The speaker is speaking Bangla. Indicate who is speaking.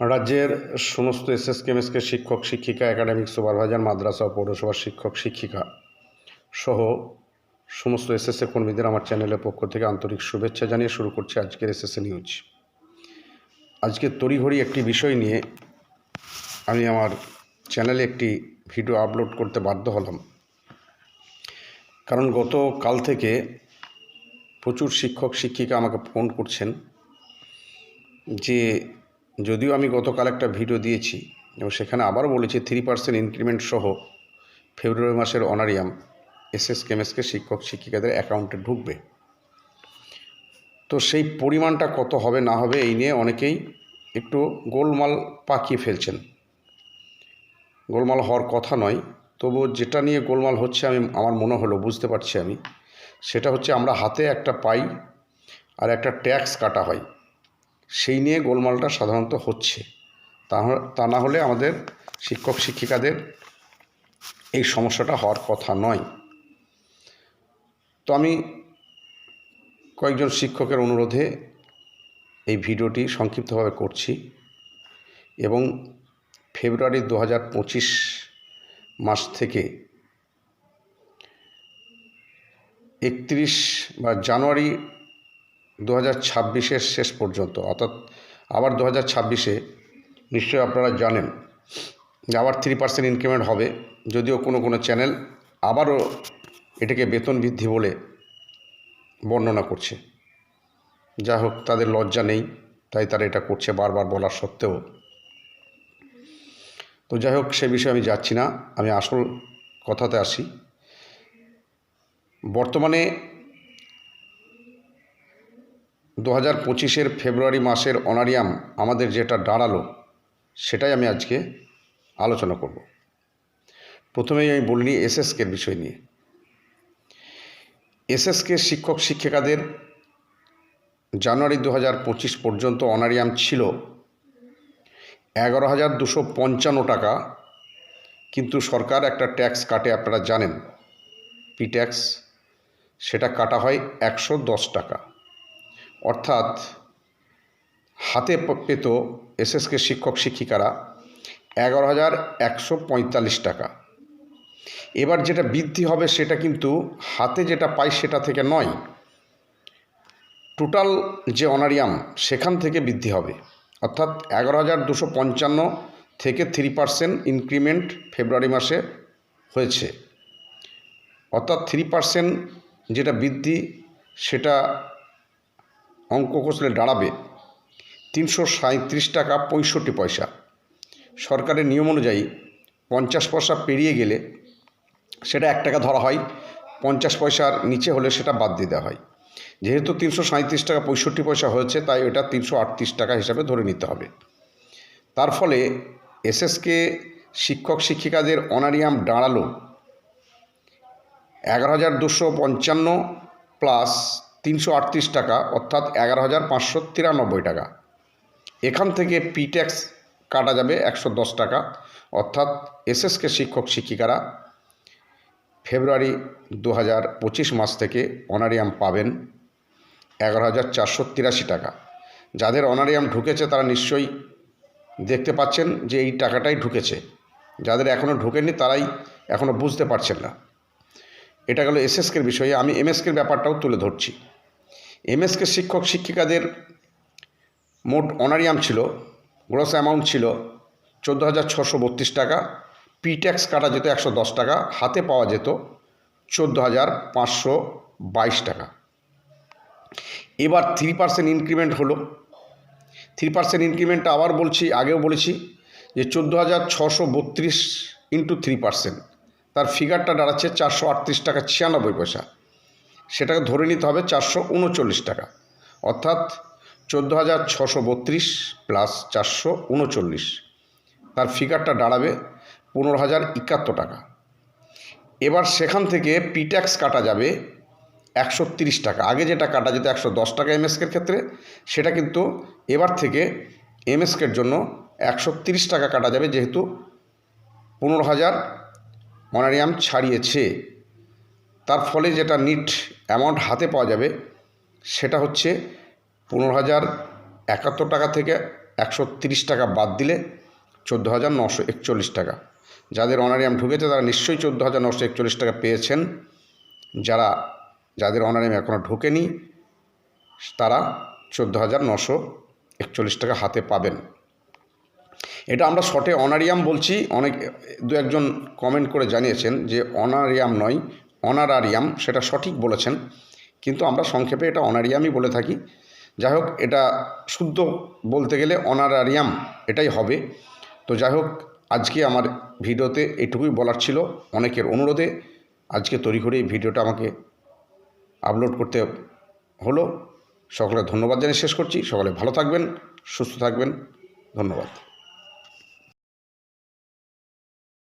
Speaker 1: রাজ্যের সমস্ত এসএস কেমএসকে শিক্ষক, শিক্ষিকা একাডেমিক সুপারভাইজার মাদ্রাসা ও পৌরসভার শিক্ষক, শিক্ষিকা সহ সমস্ত এসএসএ কর্মীদের আমার চ্যানেলের পক্ষ থেকে আন্তরিক শুভেচ্ছা জানিয়ে শুরু করছি আজকের এসএসএ নিউজ। আজকে তড়িঘড়ি একটি বিষয় নিয়ে আমি আমার চ্যানেলে একটি ভিডিও আপলোড করতে বাধ্য হলাম। কারণ গত কাল থেকে প্রচুর শিক্ষক, শিক্ষিকা আমাকে ফোন করছেন যে যদিও আমি গতকাল একটা ভিডিও দিয়েছি এবং সেখানে আবারও বলেছি থ্রি পার্সেন্ট ইনক্রিমেন্ট সহ ফেব্রুয়ারি মাসের অনারিয়াম এসএস কেমএসকে শিক্ষক শিক্ষিকাদের অ্যাকাউন্টে ঢুকবে। তো সেই পরিমাণটা কত হবে না হবে এই নিয়ে অনেকেই একটু গোলমাল পাকিয়ে ফেলছেন। গোলমাল হওয়ার কথা নয় তবু যেটা নিয়ে গোলমাল হচ্ছে আমি, আমার মনে হলো, বুঝতে পারছি আমি, সেটা হচ্ছে আমরা হাতে একটা পাই আর একটা ট্যাক্স কাটা হয়। সেই নিয়ে গোলমালটা সাধারণত হচ্ছে। তা না হলে আমাদের শিক্ষক শিক্ষিকাদের এই সমস্যাটা হওয়ার কথা নয়। তো আমি কয়েকজন শিক্ষকের অনুরোধে এই ভিডিওটি সংক্ষিপ্তভাবে করছি এবং ফেব্রুয়ারি দু পঁচিশ মাস থেকে একত্রিশ বা জানুয়ারি দু হাজার ছাব্বিশের শেষ পর্যন্ত, অর্থাৎ আবার দু হাজার ছাব্বিশে, নিশ্চয়ই আপনারা জানেন যে আবার থ্রি পার্সেন্ট ইনক্রিমেন্ট হবে, যদিও কোনো কোনো চ্যানেল আবারও এটাকে বেতন বৃদ্ধি বলে বর্ণনা করছে। যা হোক, তাদের লজ্জা নেই, তাই তারা এটা করছে বারবার বলার সত্ত্বেও। তো যাই হোক, সে বিষয়ে আমি যাচ্ছি না, আমি আসল কথাতে আসি। বর্তমানে দু হাজার পঁচিশের ফেব্রুয়ারি মাসের অনারিয়াম আমাদের যেটা দাঁড়াল, সেটাই আমি আজকে আলোচনা করব। প্রথমেই আমি বলিনি এসএসকের বিষয় নিয়ে। এসএসকে শিক্ষক শিক্ষিকাদের জানুয়ারি দু হাজার পঁচিশ পর্যন্ত অনারিয়াম ছিল এগারো হাজার দুশো পঞ্চান্ন টাকা, কিন্তু সরকার একটা ট্যাক্স কাটে, আপনারা জানেন, পি ট্যাক্স, সেটা কাটা হয় একশো দশ টাকা। অর্থাৎ হাতে পেত এসএসকে শিক্ষক শিক্ষিকারা এগারো হাজার একশো পঁয়তাল্লিশ টাকা। এবার যেটা বৃদ্ধি হবে সেটা কিন্তু হাতে যেটা পাই সেটা থেকে নয়। টোটাল যে অনারিয়াম সেখান থেকে বৃদ্ধি হবে। অর্থাৎ এগারো হাজার দুশো পঞ্চান্ন থেকে থ্রি পার্সেন্ট ইনক্রিমেন্ট ফেব্রুয়ারি মাসে হয়েছে। অর্থাৎ থ্রি পার্সেন্ট যেটা বৃদ্ধি সেটা অঙ্ক কষলে দাঁড়াবে। তিনশো সাঁত্রিশ টাকা পঁয়ষট্টি পয়সা। সরকারের নিয়ম অনুযায়ী পঞ্চাশ পয়সা পেরিয়ে গেলে সেটা এক টাকা ধরা হয়, পঞ্চাশ পয়সার নিচে হলে সেটা বাদ দিয়ে দেওয়া হয়। যেহেতু তিনশো সাঁত্রিশ টাকা পঁয়ষট্টি পয়সা হয়েছে, তাই ওটা তিনশো আটত্রিশ টাকা হিসাবে ধরে নিতে হবে। তার ফলে এসএসকে শিক্ষক শিক্ষিকাদের অনারিয়াম দাঁড়াল। এগারো হাজার দুশো পঞ্চান্ন প্লাস তিনশো আটত্রিশ টাকা, অর্থাৎ এগারো হাজার পাঁচশো তিরানব্বই টাকা। এখান থেকে পি ট্যাক্স কাটা যাবে একশো দশ টাকা, অর্থাৎ এসএসকে শিক্ষক শিক্ষিকারা ফেব্রুয়ারি দু হাজার পঁচিশ মাস থেকে অনারিয়াম পাবেন এগারো হাজার চারশো তিরাশি টাকা। যাদের অনারিয়াম ঢুকেছে তারা নিশ্চয়ই দেখতে পাচ্ছেন যে এই টাকাটাই ঢুকেছে। যাদের এখনও ঢুকেনি তারাই এখনও বুঝতে পারছেন না। এটা গেল এসএসকের বিষয়ে। আমি এমএসকের ব্যাপারটাও তুলে ধরছি। এমএসকে শিক্ষক শিক্ষিকাদের মোট অনারিয়াম ছিল গ্রস অ্যামাউন্ট ছিল চোদ্দ হাজার ছশো বত্রিশ টাকা পি ট্যাক্স কাটা যেত একশো দশ টাকা, হাতে পাওয়া যেত চোদ্দ হাজার পাঁচশো বাইশ টাকা। এবার থ্রি পার্সেন্ট ইনক্রিমেন্ট হলো। থ্রি পার্সেন্ট ইনক্রিমেন্টটা আবার বলছি, আগেও বলেছি যে চোদ্দ হাজার ছশো বত্রিশ ইন্টু থ্রি পার্সেন্ট তার ফিগারটা দাঁড়াচ্ছে চারশো আটত্রিশ টাকা ছিয়ানব্বই পয়সা। সেটাকে ধরে নিতে হবে চারশো উনচল্লিশ টাকা। অর্থাৎ চোদ্দ হাজার ছশো বত্রিশ প্লাস চারশো উনচল্লিশ। তার ফিগারটা দাঁড়াবে পনেরো হাজার একাত্তর টাকা। এবার সেখান থেকে পিট্যাক্স কাটা যাবে একশো তিরিশ টাকা। আগে যেটা কাটা যেত একশো দশ টাকা এমএসকের ক্ষেত্রে, সেটা কিন্তু এবার থেকে এমএসকের জন্য একশো তিরিশ টাকা কাটা যাবে যেহেতু পনেরো হাজার অনারিয়াম ছাড়িয়েছে। তার ফলে যেটা নিট অ্যামাউন্ট হাতে পাওয়া যাবে, সেটা হচ্ছে পনেরো হাজার একাত্তর টাকা থেকে একশো তিরিশ টাকা বাদ দিলে চোদ্দ হাজার নশো একচল্লিশ টাকা। যাদের অনারিয়াম ঢুকেছে, তারা নিশ্চয়ই চোদ্দ হাজার নশো একচল্লিশ টাকা পেয়েছেন। যারা, যাদের অনারিয়াম এখনও ঢোকেনি, তারা চোদ্দ হাজার নশো একচল্লিশ টাকা হাতে পাবেন। এটা আমরা শর্টে অনারিয়াম বলছি। অনেক, দু একজন কমেন্ট করে জানিয়েছেন যে অনারিয়াম নয় অনারারিয়াম, সেটা সঠিক বলেছেন, কিন্তু আমরা সংক্ষেপে এটা অনারিয়ামই বলে থাকি। যাই হোক, এটা শুদ্ধ বলতে গেলে অনারারিয়াম এটাই হবে। তো যাই হোক, আজকে আমার ভিডিওতে এটুকুই বলার ছিল। অনেকের অনুরোধে আজকে তৈরি করে এই ভিডিওটা আমাকে আপলোড করতে হলো। সকলে ধন্যবাদ জানিয়ে শেষ করছি। সকলে ভালো থাকবেন, সুস্থ থাকবেন। ধন্যবাদ।